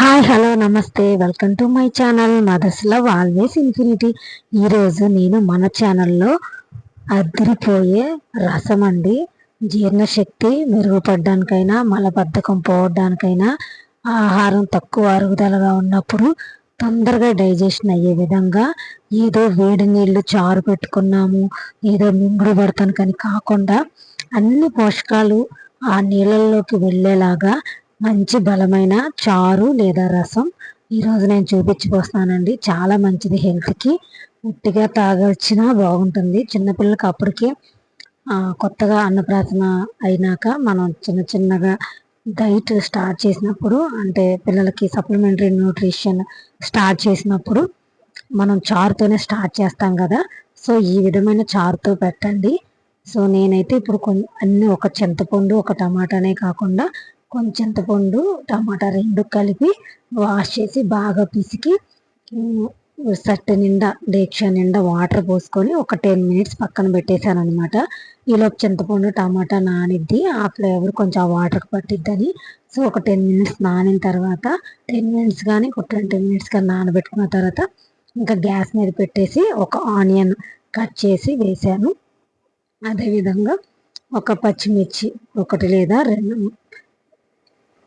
Hi hello నమస్తే. Welcome to my channel mothers love always infinity. ఈరోజు నేను మన ఛానల్లో అదిరిపోయే రసం అండి. జీర్ణశక్తి మెరుగుపడడానికైనా మలబద్ధకం పోవడానికైనా ఆహారం తక్కువ అరుగుదలగా ఉన్నప్పుడు తొందరగా డైజెషన్ అయ్యే విధంగా ఏదో వేడి నీళ్ళు చారు పెట్టుకున్నాము ఏదో మింగుడు పడతాను కానీ కాకుండా అన్ని పోషకాలు ఆ నీళ్ళల్లోకి వెళ్ళేలాగా మంచి బలమైన చారు లేదా రసం ఈరోజు నేను చూపించిపోస్తానండి చాలా మంచిది హెల్త్కి ఉట్టిగా తాగొచ్చినా బాగుంటుంది. చిన్నపిల్లలకి అప్పటికే కొత్తగా అన్నప్రాసన అయినాక మనం చిన్న చిన్నగా డైట్ స్టార్ట్ చేసినప్పుడు అంటే పిల్లలకి సప్లిమెంటరీ న్యూట్రిషన్ స్టార్ట్ చేసినప్పుడు మనం చారుతోనే స్టార్ట్ చేస్తాం కదా. సో ఈ విధమైన చారుతో పెట్టండి. సో నేనైతే ఇప్పుడు కొన్ని అన్ని ఒక చింతపండు ఒక టమాటానే కాకుండా కొంచెం చింతపండు టమాటా రెండు కలిపి వాష్ చేసి బాగా పిసికి సట్టు నిండా డేక్ష నిండా వాటర్ పోసుకొని ఒక టెన్ మినిట్స్ పక్కన పెట్టేశాను అనమాట ఈలోపు చింతపండు టమాటా నానిద్ది ఆ ఫ్లేవర్ కొంచెం ఆ వాటర్కి పట్టిద్దని. సో ఒక టెన్ మినిట్స్ నానిన తర్వాత టెన్ మినిట్స్ కానీ ఒక ట్వంటీ మినిట్స్ కానీ నానబెట్టుకున్న తర్వాత ఇంకా గ్యాస్ మీద పెట్టేసి ఒక ఆనియన్ కట్ చేసి వేసాను. అదేవిధంగా ఒక పచ్చిమిర్చి ఒకటి లేదా రెండు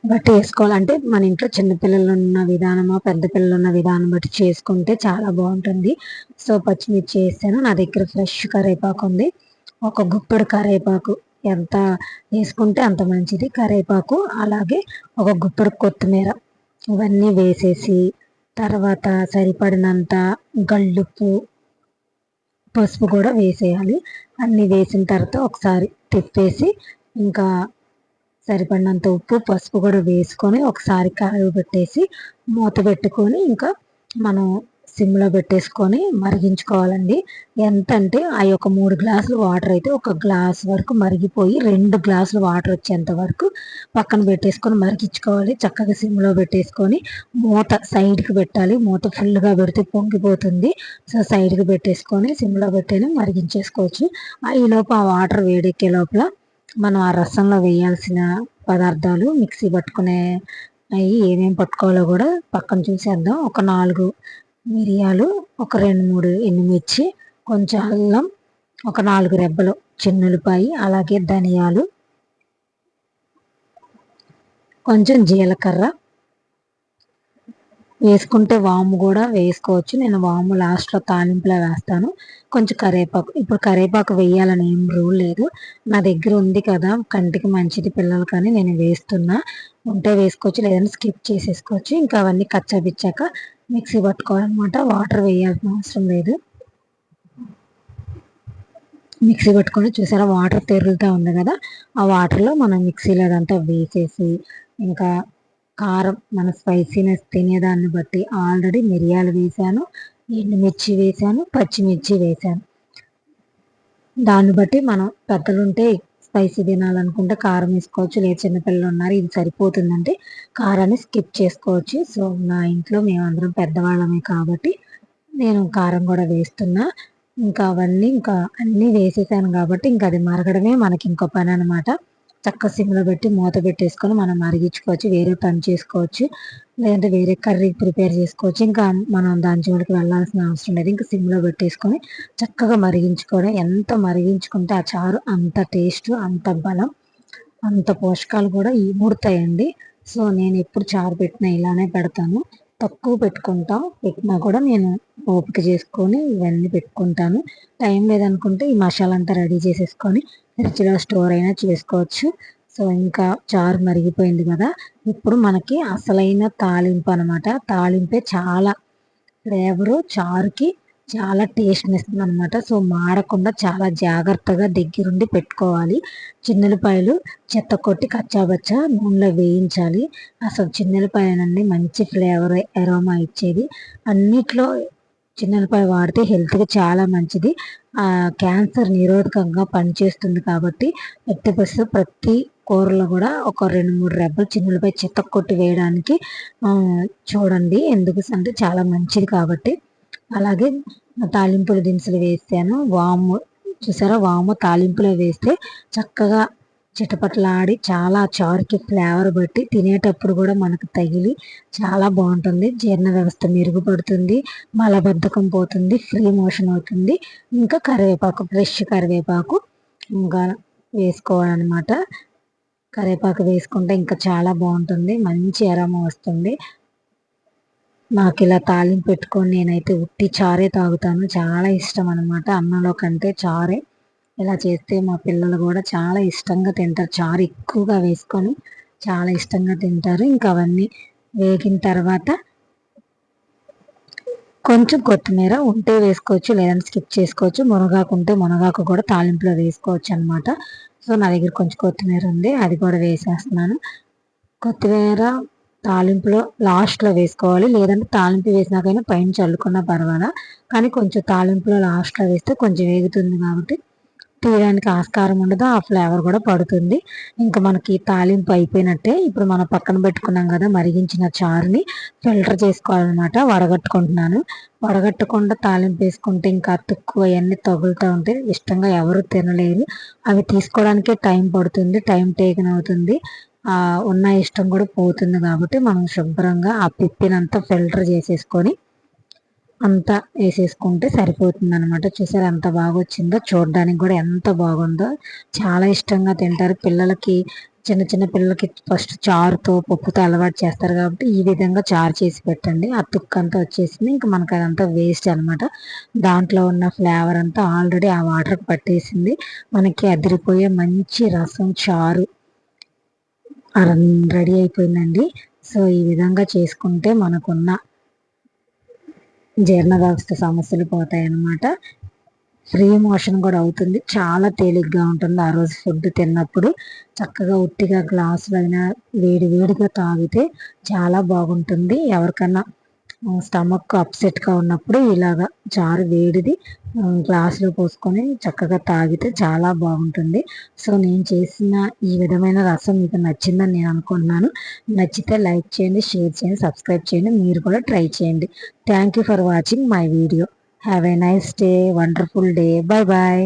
బట్టి వేసుకోవాలంటే మన ఇంట్లో చిన్నపిల్లలు ఉన్న విధానమో పెద్ద పిల్లలు ఉన్న విధానం బట్టి చేసుకుంటే చాలా బాగుంటుంది. సో పచ్చిమిర్చి వేసాను. నా దగ్గర ఫ్రెష్ కరేపాకు ఉంది. ఒక గుప్పెడు కరేపాకు ఎంత వేసుకుంటే అంత మంచిది. కరేపాకు అలాగే ఒక గుప్పెడు కొత్తిమీర ఇవన్నీ వేసేసి తర్వాత సరిపడినంత గళ్ళుప్పు పసుపు కూడా వేసేయాలి. అన్నీ వేసిన తర్వాత ఒకసారి తిప్పేసి ఇంకా సరిపడినంత ఉప్పు పసుపు కూడా వేసుకొని ఒకసారి కాయ పెట్టేసి మూత పెట్టుకొని ఇంకా మనం సిమ్లో పెట్టేసుకొని మరిగించుకోవాలండి. ఎంత అంటే ఆ యొక్క మూడు గ్లాసులు వాటర్ అయితే ఒక గ్లాస్ వరకు మరిగిపోయి రెండు గ్లాసులు వాటర్ వచ్చేంత వరకు పక్కన పెట్టేసుకొని మరిగించుకోవాలి. చక్కగా సిమ్లో పెట్టేసుకొని మూత సైడ్కి పెట్టాలి. మూత ఫుల్గా పెడితే పొంగిపోతుంది. సో సైడ్కి పెట్టేసుకొని సిమ్లో పెట్టేని మరిగించేసుకోవచ్చు. ఈ లోపు ఆ వాటర్ వేడెక్కే లోపల మనం ఆ రసంలో వేయాల్సిన పదార్థాలు మిక్సీ పట్టుకునే అవి ఏమేమి పట్టుకోవాలో కూడా పక్కన చూసేద్దాం. ఒక నాలుగు మిరియాలు ఒక రెండు మూడు ఎండుమిర్చి కొంచెం అల్లం ఒక నాలుగు రెబ్బలు చిన్నులపాయి అలాగే ధనియాలు కొంచెం జీలకర్ర వేసుకుంటే వాము కూడా వేసుకోవచ్చు. నేను వాము లాస్ట్లో తాలింపులో వేస్తాను. కొంచెం కరేపాకు ఇప్పుడు కరేపాకు వేయాలని ఏం రూల్ లేదు. నా దగ్గర ఉంది కదా కంటికి మంచిది పిల్లలు కానీ నేను వేస్తున్నా. ఉంటే వేసుకోవచ్చు లేదంటే స్కిప్ చేసేసుకోవచ్చు. ఇంకా అవన్నీ కచ్చబిచ్చాక మిక్సీ పట్టుకోవాలన్నమాట వాటర్ వేయాల్సిన అవసరం లేదు. మిక్సీ పట్టుకొని చూసారా వాటర్ తెరులుతూ ఉంది కదా. ఆ వాటర్లో మనం మిక్సీలో అదంతా వేసేసి ఇంకా కారం మన స్పైసీనెస్ తినేదాన్ని బట్టి ఆల్రెడీ మిరియాలు వేసాను ఎండుమిర్చి వేసాను పచ్చిమిర్చి వేసాను. దాన్ని బట్టి మనం పెద్దలుంటే స్పైసీ తినాలనుకుంటే కారం వేసుకోవచ్చు లేదు చిన్నపిల్లలు ఉన్నారు ఇది సరిపోతుందంటే కారాన్ని స్కిప్ చేసుకోవచ్చు. సో నా ఇంట్లో మేమందరం పెద్దవాళ్ళమే కాబట్టి నేను కారం కూడా వేస్తున్నా. ఇంకా అవన్నీ ఇంకా అన్నీ వేసేసాను కాబట్టి ఇంకా అది మరగడమే మనకి ఇంకో పని అనమాట చక్క సిమ్లో పెట్టి మూత పెట్టేసుకొని మనం మరిగించుకోవచ్చు వేరే పని చేసుకోవచ్చు లేదంటే వేరే కర్రీ ప్రిపేర్ చేసుకోవచ్చు. ఇంకా మనం దాని జోలికి వెళ్ళాల్సిన అవసరం లేదు. ఇంకా సిమ్లో పెట్టేసుకొని చక్కగా మరిగించుకోవడం ఎంత మరిగించుకుంటే ఆ చారు అంత టేస్ట్ అంత బలం అంత పోషకాలు కూడా ముడతాయండి సో నేను ఎప్పుడు చారు పెట్టినా ఇలానే పెడతాను. తక్కువ పెట్టుకుంటాం. పెట్టినా కూడా నేను ఓపిక చేసుకొని ఇవన్నీ పెట్టుకుంటాను. టైం లేదనుకుంటే ఈ మసాలా అంతా రెడీ చేసేసుకొని ఫ్రిడ్జ్లో స్టోర్ అయినా చేసుకోవచ్చు. సో ఇంకా చారు మరిగిపోయింది కదా. ఇప్పుడు మనకి అసలైన తాలింపు అనమాట తాలింపే చాలా ఫ్లేవరు చారుకి చాలా టేస్ట్ని ఇస్తుంది అనమాట సో మాడకుండా చాలా జాగ్రత్తగా దగ్గరుండి పెట్టుకోవాలి. చిన్నెలపాయలు చెత్త కొట్టి కచ్చాబచ్చా నూనెలో వేయించాలి. అసలు చిన్నెలపాయనండి మంచి ఫ్లేవర్ ఎరోమా ఇచ్చేది. అన్నిట్లో చిన్నెలపాయ వాడితే హెల్త్కి చాలా మంచిది. క్యాన్సర్ నిరోధకంగా పనిచేస్తుంది కాబట్టి ఎట్టి ప్రతి కూరలో కూడా ఒక రెండు మూడు రెబ్బలు చిన్నులపై చిత్త కొట్టి వేయడానికి చూడండి ఎందుకు అంటే చాలా మంచిది కాబట్టి. అలాగే తాలింపుల దినుసులు వేసాను. వాము చూసారా? వాము తాలింపులో వేస్తే చక్కగా చిటపటలాడి చాలా చారుకి ఫ్లేవర్ బట్టి తినేటప్పుడు కూడా మనకు తగిలి చాలా బాగుంటుంది. జీర్ణ వ్యవస్థ మెరుగుపడుతుంది మలబద్ధకం పోతుంది ఫ్రీ మోషన్ అవుతుంది. ఇంకా కరివేపాకు ఫ్రెష్ కరివేపాకు ఇంకా వేసుకోవాలన్నమాట. కరివేపాకు వేసుకుంటే ఇంకా చాలా బాగుంటుంది మంచి ఎరమ వస్తుంది. నాకు ఇలా తాలింపు పెట్టుకొని నేనైతే ఉట్టి చారే తాగుతాను. చాలా ఇష్టం అనమాట అన్నంలో కంటే చారే. ఇలా చేస్తే మా పిల్లలు కూడా చాలా ఇష్టంగా తింటారు. చారు ఎక్కువగా వేసుకొని చాలా ఇష్టంగా తింటారు. ఇంకా అవన్నీ వేగిన తర్వాత కొంచెం కొత్తిమీర ఉంటే వేసుకోవచ్చు లేదంటే స్కిప్ చేసుకోవచ్చు. మునగాకు ఉంటే మునగాకు కూడా తాలింపులో వేసుకోవచ్చు అనమాట సో నా దగ్గర కొంచెం కొత్తిమీర ఉంది అది కూడా వేసేస్తున్నాను. కొత్తిమీర తాలింపులో లాస్ట్లో వేసుకోవాలి. లేదంటే తాలింపు వేసినాకైనా పైన చల్లుకున్నా పర్వాలా. కానీ కొంచెం తాలింపులో లాస్ట్లో వేస్తే కొంచెం వేగుతుంది కాబట్టి తీయడానికి ఆస్కారం ఉండదు ఆ ఫ్లేవర్ కూడా పడుతుంది. ఇంకా మనకి తాలింపు అయిపోయినట్టే ఇప్పుడు మనం పక్కన పెట్టుకున్నాం కదా మరిగించిన చారుని ఫిల్టర్ చేసుకోవాలన్నమాట వడగట్టుకుంటున్నాను. వడగట్టకుండా తాలింపు వేసుకుంటే ఇంకా తక్కువ అవన్నీ తగులుతూ ఉంటే ఇష్టంగా ఎవరు తినలేరు. అవి తీసుకోవడానికే టైం పడుతుంది టైం టేకన్ అవుతుంది. ఉన్న ఇష్టం కూడా పోతుంది కాబట్టి మనం శుభ్రంగా ఆ పిప్పినంతా ఫిల్టర్ చేసేసుకొని అంతా వేసేసుకుంటే సరిపోతుంది అనమాట చూసారు ఎంత బాగా వచ్చిందో చూడడానికి కూడా ఎంత బాగుందో. చాలా ఇష్టంగా తింటారు. పిల్లలకి చిన్న చిన్న పిల్లలకి ఫస్ట్ చారుతో పప్పుతో అలవాటు చేస్తారు కాబట్టి ఈ విధంగా చారు చేసి పెట్టండి. ఆ తుక్కు అంతా వచ్చేసింది. ఇంకా మనకు అదంతా వేస్ట్ అనమాట దాంట్లో ఉన్న ఫ్లేవర్ అంతా ఆల్రెడీ ఆ వాటర్కి పట్టేసింది. మనకి అదిరిపోయే మంచి రసం చారు రెడీ అయిపోయిందండి. సో ఈ విధంగా చేసుకుంటే మనకున్న జీర్ణ వ్యవస్థ సమస్యలు పోతాయి అన్నమాట ఫ్రీ మోషన్ కూడా అవుతుంది. చాలా తేలిగ్గా ఉంటుంది ఆ రోజు ఫుడ్ తిన్నప్పుడు. చక్కగా ఉట్టిగా గ్లాసులు అయినా వేడి వేడిగా తాగితే చాలా బాగుంటుంది. ఎవరికన్నా స్టమక్ అప్సెట్గా ఉన్నప్పుడు ఇలాగా చారు వేడిది గ్లాసులో పోసుకొని చక్కగా తాగితే చాలా బాగుంటుంది. సో నేను చేసిన ఈ విధమైన రసం మీకు నచ్చిందని నేను అనుకుంటున్నాను. నచ్చితే లైక్ చేయండి షేర్ చేయండి సబ్స్క్రైబ్ చేయండి మీరు కూడా ట్రై చేయండి. Thank you for watching my video. Have a nice day wonderful day. Bye bye